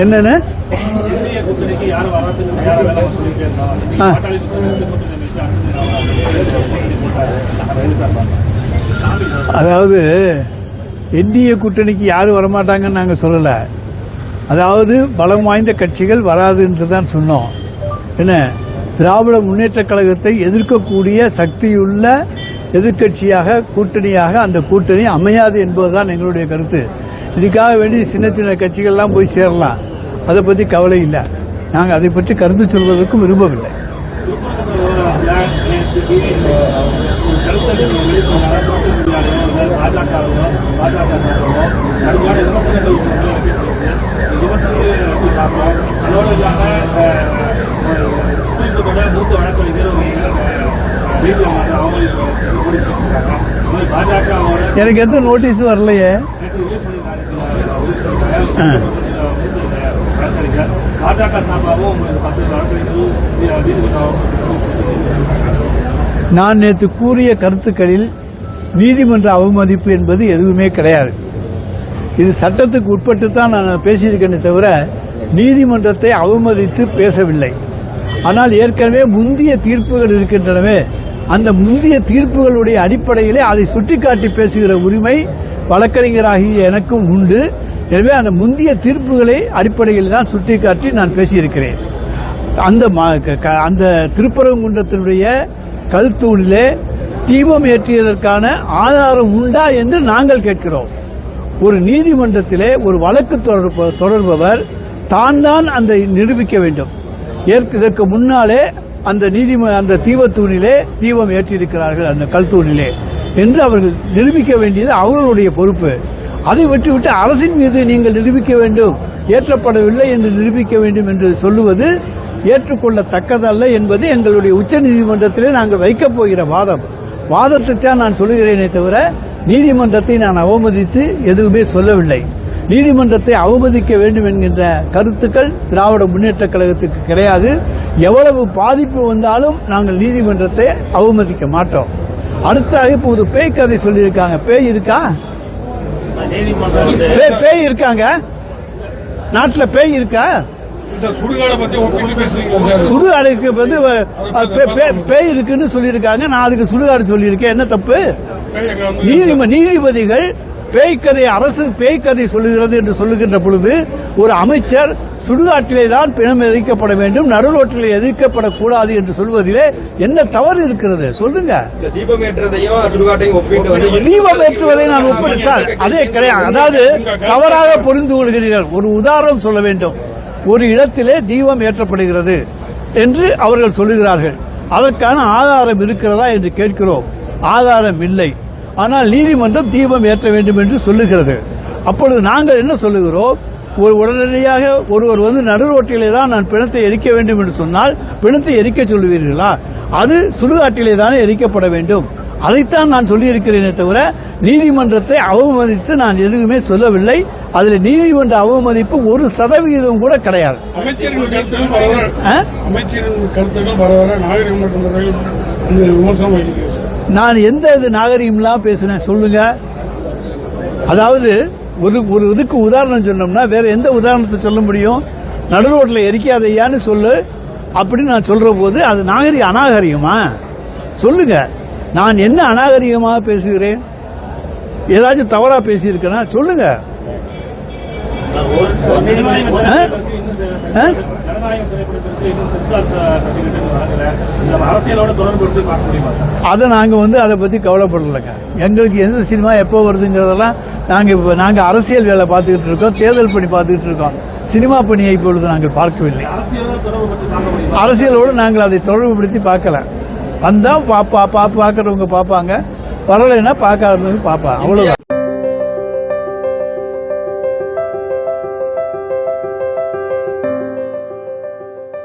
என்னன்னு? அதாவது என்டிஏ கூட்டணிக்கு யாரும் வரமாட்டாங்கன்னு நாங்கள் சொல்லலை. அதாவது பலம் வாய்ந்த கட்சிகள் வராது என்று தான் சொன்னோம். என்ன? திராவிட முன்னேற்ற கழகத்தை எதிர்க்கக்கூடிய சக்தியுள்ள எதிர்க்கட்சியாக கூட்டணியாக அந்த கூட்டணி அமையாது என்பதுதான் எங்களுடைய கருத்து. இதுக்காக வேண்டி சின்ன சின்ன கட்சிகள்லாம் போய் சேரலாம். அதை பற்றி கவலை இல்லை. நாங்கள் அதை பற்றி கருத்து சொல்வதற்கும் விரும்பவில்லை. பாஜக விமர்சனங்கள் அதோடு எனக்கு எந்த நோட்டீஸும் வரலையே. நான் நேற்று கூறிய கருத்துக்களில் நீதிமன்ற அவமதிப்பு என்பது எதுவுமே கிடையாது. இது சட்டத்துக்கு உட்பட்டு தான் நான் பேசியிருக்கேனே தவிர நீதிமன்றத்தை அவமதித்து பேசவில்லை. ஆனால் ஏற்கனவே முந்திய தீர்ப்புகள் இருக்கின்றனவே அந்த முந்திய தீர்ப்புகளுடைய அடிப்படையிலே அதை சுட்டிக்காட்டி பேசுகிற உரிமை வழக்கறிஞராகிய எனக்கும் உண்டு. எனவே அந்த முந்திய தீர்ப்புகளை அடிப்படையில் தான் சுட்டிக்காட்டி நான் பேசியிருக்கிறேன். அந்த க- க- அந்த திருப்பரங்குன்றத்தினுடைய கல்தூணிலே தீபம் ஏற்றியதற்கான ஆதாரம் உண்டா என்று நாங்கள் கேட்கிறோம். ஒரு நீதிமன்றத்திலே ஒரு வழக்கு தொடர்பவர் தான் தான் அந்த நிரூபிக்க வேண்டும். இதற்கு முன்னாலே அந்த நீதிம அந்த தீபத்தூணிலே தீபம் ஏற்றியிருக்கிறார்கள் அந்த கல்தூணிலே என்று அவர்கள் நிரூபிக்க வேண்டியது அவர்களுடைய பொறுப்பு. அதை விட்டுவிட்டு அரசின் மீது நீங்கள் நிரூபிக்க வேண்டும் ஏற்றப்படவில்லை என்று நிரூபிக்க வேண்டும் என்று சொல்லுவது ஏற்றுக்கொள்ளத்தக்கதல்ல என்பது எங்களுடைய உச்ச நீதிமன்றத்திலே நாங்கள் வைக்கப் போகிற வாதம். வாதத்தை தான் நான் சொல்லுகிறேனே தவிர நீதிமன்றத்தை நான் அவமதித்து எதுவுமே சொல்லவில்லை. நீதிமன்றத்தை அவமதிக்க வேண்டும் என்கின்ற கருத்துக்கள் திராவிட முன்னேற்றக் கழகத்துக்கு கிடையாது. எவ்வளவு பாதிப்பு வந்தாலும் நாங்கள் நீதிமன்றத்தை அவமதிக்க மாட்டோம். அடுத்தாக ஒரு பேய் கதை சொல்லியிருக்காங்க. பேய் இருக்கா? பேய் இருக்காங்க? நாட்டில் பேய் இருக்கா? சுடுகாடுக்கு வந்து பேய் இருக்குன்னு சொல்லியிருக்காங்க. நான் அதுக்கு சுடுகாடு சொல்லியிருக்கேன். என்ன தப்பு? நீதிபதிகள் பேய்க்கதை அரசு பேய்க்கதை சொல்லுகிறது என்று சொல்லுகின்ற பொழுது ஒரு அமைச்சர் சுடுகாட்டிலே தான் பிணம் எதிர்க்கப்பட வேண்டும் நடுரோட்டிலே எதிர்க்கப்படக்கூடாது என்று சொல்வதிலே என்ன தவறு இருக்கிறது? சொல்லுங்க. தீபம் ஒப்பிட்டு ஏற்றுவதை நான் ஒப்பிடு சார் அதே கிடையாது. அதாவது தவறாக புரிந்து கொள்கிறீர்கள். ஒரு உதாரணம் சொல்ல வேண்டும். ஒரு இடத்திலே தீபம் ஏற்றப்படுகிறது என்று அவர்கள் சொல்லுகிறார்கள். அதற்கான ஆதாரம் இருக்கிறதா என்று கேட்கிறோம். ஆதாரம் இல்லை. ஆனால் நீதிமன்றம் தீபம் ஏற்ற வேண்டும் என்று சொல்லுகிறது அப்பொழுது நாங்கள் என்ன சொல்லுகிறோம் ஒரு உடனடியாக ஒருவர் வந்து நடுரோட்டிலே தான் நான் பிணத்தை எரிக்க வேண்டும் என்று சொன்னால் பிணத்தை எரிக்க சொல்லுவீர்களா அது சுடுகாட்டிலே தானே எரிக்கப்பட வேண்டும் அதைத்தான் நான் சொல்லியிருக்கிறேனே தவிர நீதிமன்றத்தை அவமதித்து நான் எதுவுமே சொல்லவில்லை அதில் நீதிமன்ற அவமதிப்பு ஒரு சதவிகிதம் கூட கிடையாது அமைச்சரின் கருத்துக்கள் நான் எந்த இது நாகரிகம்லாம் பேசுனேன் சொல்லுங்க. அதாவது ஒரு ஒரு இதுக்கு உதாரணம் சொன்னோம்னா வேற எந்த உதாரணத்தை சொல்ல முடியும்? நடு ரோட்டில் எரிக்காதையான்னு சொல்லு. அப்படின்னு நான் சொல்ற போது அது நாகரிக அநாகரிகமா? சொல்லுங்க. நான் என்ன அநாகரிகமாக பேசுகிறேன்? ஏதாச்சும் தவறா பேசியிருக்கேன்னா சொல்லுங்க. அதை நாங்கள் வந்து அதை பற்றி கவலைப்படலைங்க. எங்களுக்கு எந்த சினிமா எப்போ வருதுங்கிறதெல்லாம் நாங்கள் இப்போ நாங்கள் அரசியல் வேலை பார்த்துக்கிட்டு இருக்கோம் தேர்தல் பணி பார்த்துக்கிட்டு இருக்கோம். சினிமா பணியை இப்பொழுது நாங்கள் பார்க்கவில்லை. அரசியலோட அரசியலோடு நாங்கள் அதை தொடர்புபடுத்தி பார்க்கல. வந்தால் பாப்பா பார்க்குறவங்க பார்ப்பாங்க. வரலைன்னா பார்க்காதவங்க பார்ப்பாங்க. அவ்வளோதான்